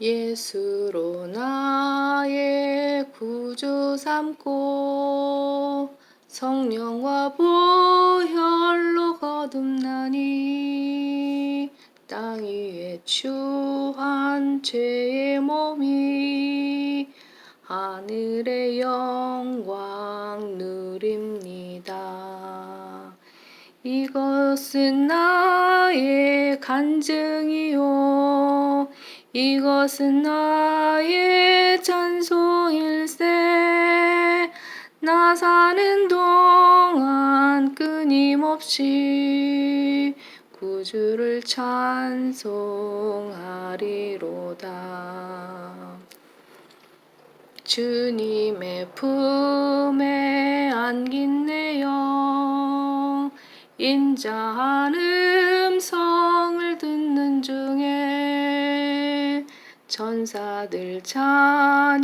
예수로 나의 구주 삼고 성령과 보혈로 거듭나니 땅 위에 추한 죄의 몸이 하늘의 영광 누립니다. 이것은 나의 간증이요. 이것은 나의 찬송일세. 나 사는 동안 끊임없이 구주를 찬송하리로다. 주님의 품에 안긴 내 영, 인자한 음성 천사들 찬양하는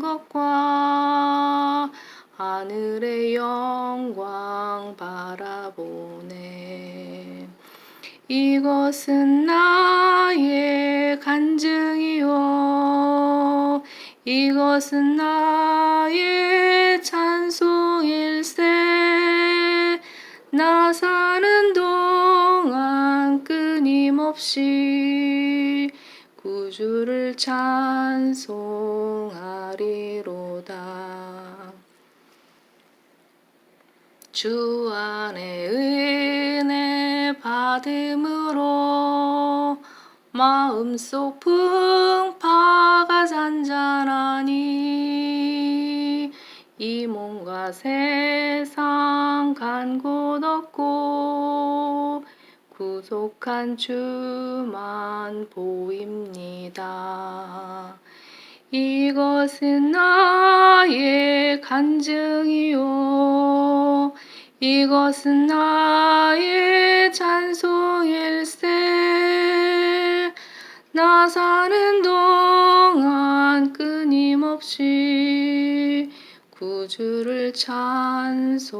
것과 하늘의 영광 바라보네. 이것은 나의 간증이요. 이것은 나의 찬송일세. 나 사는 동안 끊임없이 구주를 찬송하리로다. 주 안에 은혜 받음으로 마음속 풍파가 잔잔하니 이 몸과 세상 간곳 없고 구속한 주만 보입니다. 이것은 나의 간증이요. 이것은 나의 찬송일세. 나 사는 동안 끊임없이 구주를 찬송하리로다.